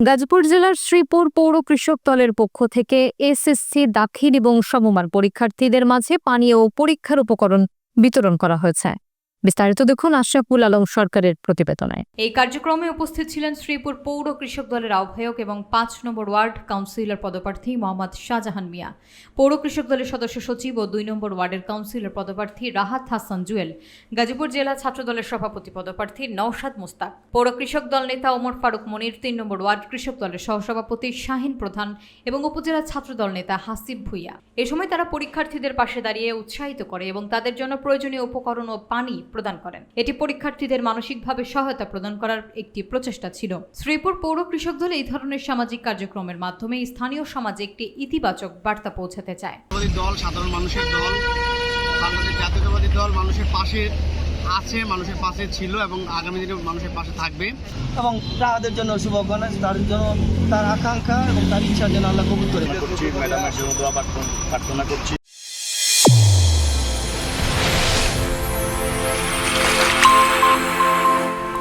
গাজীপুর জেলার শ্রীপুর পৌর কৃষক দলের পক্ষ থেকে এসএসসি দাখিল এবং সমমান পরীক্ষার্থীদের মাঝে পানীয় ও পরীক্ষার উপকরণ বিতরণ করা হয়েছে। বিস্তারিত দেখুন আশরাফুল আলম সরকারের প্রতিবেদনে। এই কার্যক্রমে উপস্থিত ছিলেন শ্রীপুর পৌর কৃষক দলের আহ্বায়ক এবং পাঁচ নম্বর ওয়ার্ড কাউন্সিলর পদপ্রার্থী মোহাম্মদ শাহজাহান মিয়া। পৌর কৃষক দলের সদস্য সচিব ও দুই নম্বর ওয়ার্ডের কাউন্সিলর পদপ্রার্থী রাহাত হাসান জুয়েল। গাজীপুর জেলা ছাত্র দলের সভাপতি পদপ্রার্থী নওশাদ মুস্তাক। পৌর কৃষক দল নেতা ওমর ফারুক মনির, তিন নম্বর ওয়ার্ড কৃষক দলের সহসভাপতি শাহিন প্রধান এবং উপজেলা ছাত্র দল নেতা হাসিব ভুইয়া। এ সময় তারা পরীক্ষার্থীদের পাশে দাঁড়িয়ে উৎসাহিত করে এবং তাদের জন্য প্রয়োজনীয় উপকরণ ও পানি প্রদান করেন। এটি পরীক্ষার্থীদের মানসিকভাবে সহায়তা প্রদান করার একটি প্রচেষ্টা ছিল। শ্রীপুর পৌর কৃষক দল এই ধরনের সামাজিক কার্যক্রমের মাধ্যমে স্থানীয় সমাজে একটি ইতিবাচক বার্তা পৌঁছাতে চায়। দল সাধারণ মানুষের দল বাংলাদেশ জাতীয়তাবাদী দল মানুষের পাশে আছে মানুষের পাশে ছিল এবং আগামী দিনে মানুষের পাশে থাকবে। এবং তাদের জন্য শুভকামনা তার জন্য তার আকাঙ্ক্ষা এবং তার ইচ্ছা যেন আল্লাহ কবুল করে। ম্যাডামের জন্য দোয়া প্রার্থনা- প্রার্থনা করছি।